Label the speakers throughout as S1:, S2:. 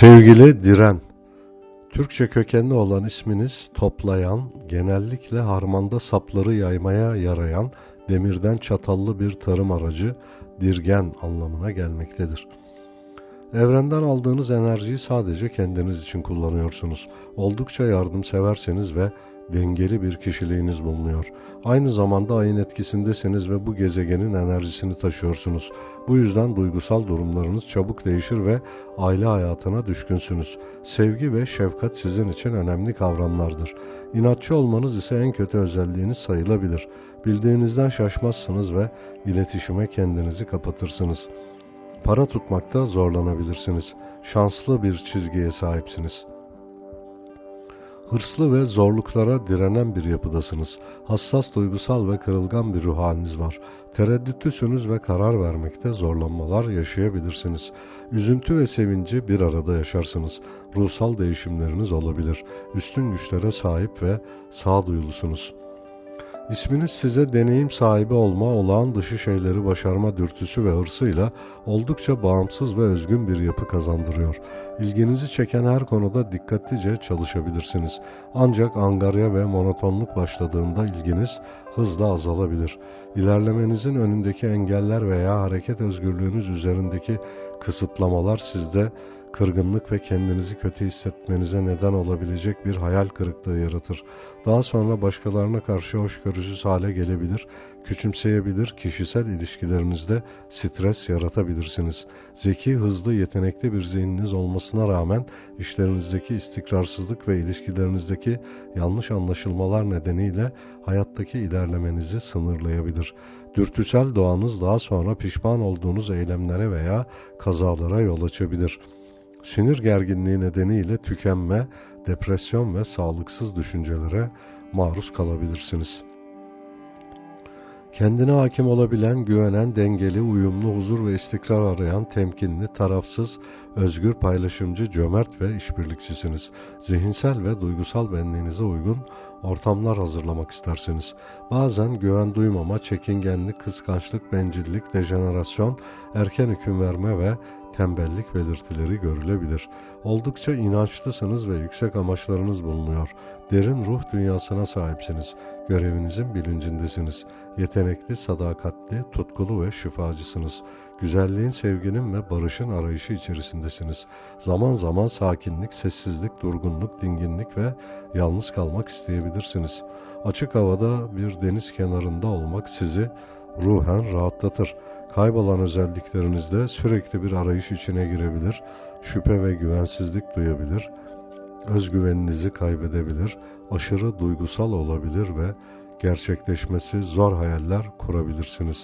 S1: Sevgili Diren, Türkçe kökenli olan isminiz toplayan, genellikle harmanda sapları yaymaya yarayan demirden çatallı bir tarım aracı dirgen anlamına gelmektedir. Evrenden aldığınız enerjiyi sadece kendiniz için kullanıyorsunuz. Oldukça yardımseverseniz ve dengeli bir kişiliğiniz bulunuyor. Aynı zamanda ayın etkisindesiniz ve bu gezegenin enerjisini taşıyorsunuz. Bu yüzden duygusal durumlarınız çabuk değişir ve aile hayatına düşkünsünüz. Sevgi ve şefkat sizin için önemli kavramlardır. İnatçı olmanız ise en kötü özelliğiniz sayılabilir. Bildiğinizden şaşmazsınız ve iletişime kendinizi kapatırsınız. Para tutmakta zorlanabilirsiniz. Şanslı bir çizgiye sahipsiniz.'' Hırslı ve zorluklara direnen bir yapıdasınız. Hassas, duygusal ve kırılgan bir ruh haliniz var. Tereddütlüsünüz ve karar vermekte zorlanmalar yaşayabilirsiniz. Üzüntü ve sevinci bir arada yaşarsınız. Ruhsal değişimleriniz olabilir. Üstün güçlere sahip ve sağduyulusunuz. İsminiz size deneyim sahibi olma, olağan dışı şeyleri başarma dürtüsü ve hırsıyla oldukça bağımsız ve özgün bir yapı kazandırıyor. İlginizi çeken her konuda dikkatlice çalışabilirsiniz. Ancak angarya ve monotonluk başladığında ilginiz hızla azalabilir. İlerlemenizin önündeki engeller veya hareket özgürlüğünüz üzerindeki kısıtlamalar sizde kırgınlık ve kendinizi kötü hissetmenize neden olabilecek bir hayal kırıklığı yaratır. Daha sonra başkalarına karşı hoşgörüsüz hale gelebilir, küçümseyebilir, kişisel ilişkilerinizde stres yaratabilirsiniz. Zeki, hızlı, yetenekli bir zihniniz olmasına rağmen işlerinizdeki istikrarsızlık ve ilişkilerinizdeki yanlış anlaşılmalar nedeniyle hayattaki ilerlemenizi sınırlayabilir. Dürtüsel doğanız daha sonra pişman olduğunuz eylemlere veya kazalara yol açabilir.'' sinir gerginliği nedeniyle tükenme, depresyon ve sağlıksız düşüncelere maruz kalabilirsiniz. Kendine hakim olabilen, güvenen, dengeli, uyumlu, huzur ve istikrar arayan, temkinli, tarafsız, özgür, paylaşımcı, cömert ve işbirlikçisiniz. Zihinsel ve duygusal benliğinize uygun ortamlar hazırlamak istersiniz. Bazen güven duymama, çekingenlik, kıskançlık, bencillik, dejenerasyon, erken hüküm verme ve tembellik belirtileri görülebilir. Oldukça inançlısınız ve yüksek amaçlarınız bulunuyor. Derin ruh dünyasına sahipsiniz. Görevinizin bilincindesiniz. Yetenekli, sadakatli, tutkulu ve şifacısınız. Güzelliğin, sevginin ve barışın arayışı içerisindesiniz. Zaman zaman sakinlik, sessizlik, durgunluk, dinginlik ve yalnız kalmak isteyebilirsiniz. Açık havada bir deniz kenarında olmak sizi ruhen rahatlatır. Kaybolan özelliklerinizde sürekli bir arayış içine girebilir, şüphe ve güvensizlik duyabilir, özgüveninizi kaybedebilir, aşırı duygusal olabilir ve gerçekleşmesi zor hayaller kurabilirsiniz.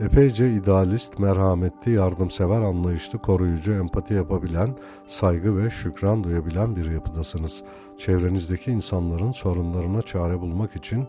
S1: Epeyce idealist, merhametli, yardımsever, anlayışlı, koruyucu, empati yapabilen, saygı ve şükran duyabilen bir yapıdasınız. Çevrenizdeki insanların sorunlarına çare bulmak için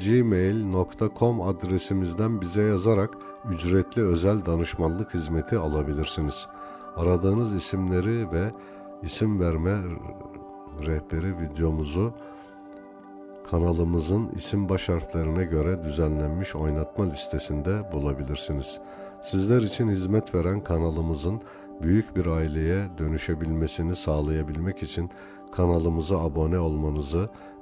S1: gmail.com adresimizden bize yazarak ücretli özel danışmanlık hizmeti alabilirsiniz. Aradığınız isimleri ve isim verme rehberi videomuzu kanalımızın isim baş harflerine göre düzenlenmiş oynatma listesinde bulabilirsiniz. Sizler için hizmet veren kanalımızın büyük bir aileye dönüşebilmesini sağlayabilmek için kanalımıza abone olmanızı